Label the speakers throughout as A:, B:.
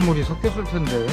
A: 물이 섞였을 텐데.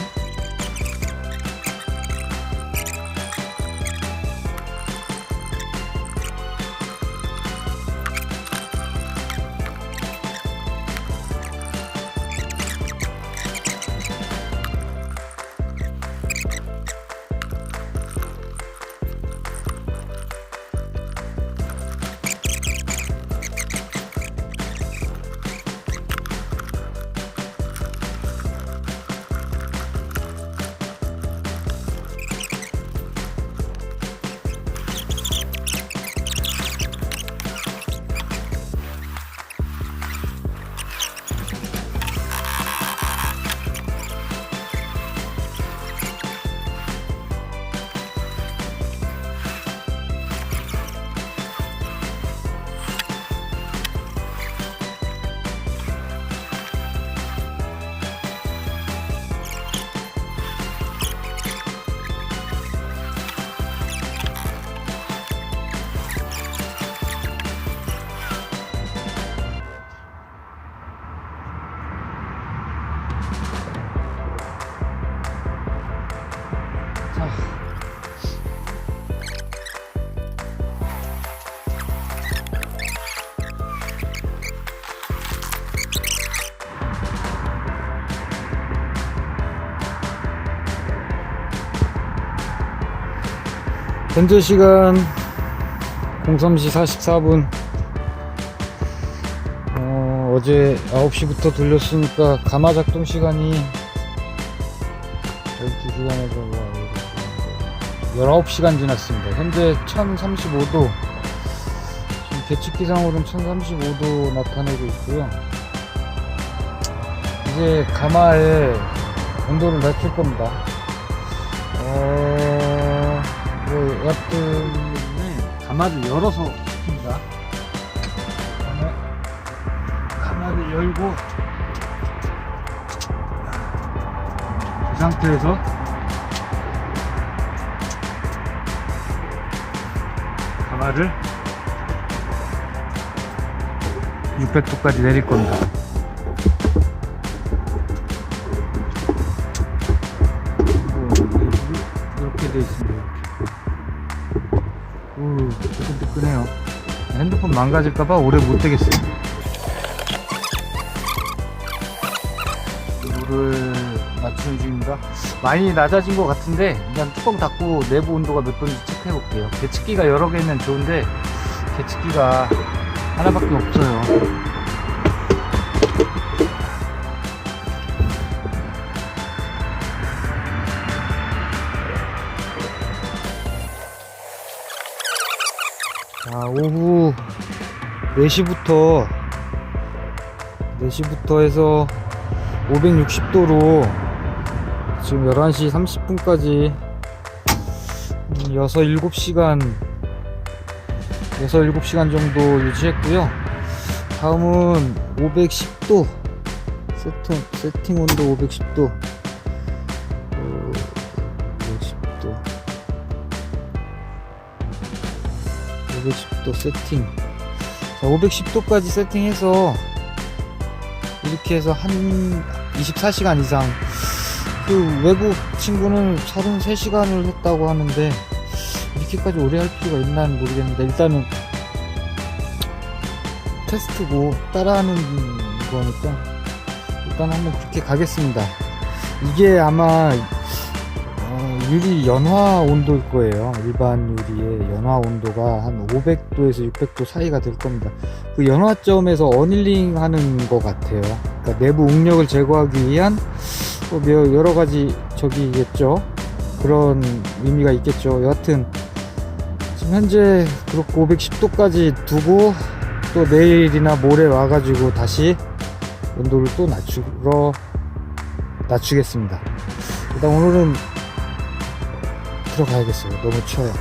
A: 현재 시간 03시 44분 어, 어제 9시부터 돌렸으니까 가마 작동 시간이 12시간에서 19시간 지났습니다. 현재 1035도, 지금 계측기상으로는 1035도 나타내고 있고요. 이제 가마에 온도를 낮출 겁니다. 어, 뭐, 여하튼, 가마를 열어서 킵니다. 그다음에 가마를 열고, 이 상태에서 가마를 600도까지 내릴 겁니다. 이렇게 돼 있습니다. 오, 뜨끈뜨끈해요. 핸드폰 망가질까봐 오래 못 되겠어요. 물을 낮추는 중입니다. 많이 낮아진 것 같은데 그냥 뚜껑 닫고 내부 온도가 몇 도인지 체크해 볼게요. 계측기가 여러 개면 좋은데 계측기가 하나밖에 없어요. 오후 4시부터 4시부터 해서 560도로 지금 11시 30분까지 6, 7시간 6, 7시간 정도 유지했고요. 다음은 510도 세팅, 세팅 온도 510도 510도 510도 세팅. 자, 510도까지 세팅해서 이렇게 해서 한 24시간 이상 그 외국 친구는 33시간을 했다고 하는데 이렇게까지 오래 할 필요가 있나는 모르겠는데 일단은 테스트고 따라하는 거니까 일단 한번 그렇게 가겠습니다. 이게 아마 어, 유리 연화 온도일 거예요 일반 유리의 연화 온도가 한 500도에서 600도 사이가 될 겁니다 그 연화점에서 어닐링 하는 것 같아요 그러니까 내부 응력을 제거하기 위한 또 며- 여러 가지 저기겠죠. 그런 의미가 있겠죠. 여하튼 지금 현재 그렇고 510도까지 두고 또 내일이나 모레 와가지고 다시 온도를 또 낮추러 낮추겠습니다. 일단 오늘은 들어가야겠어요. 너무 추워요.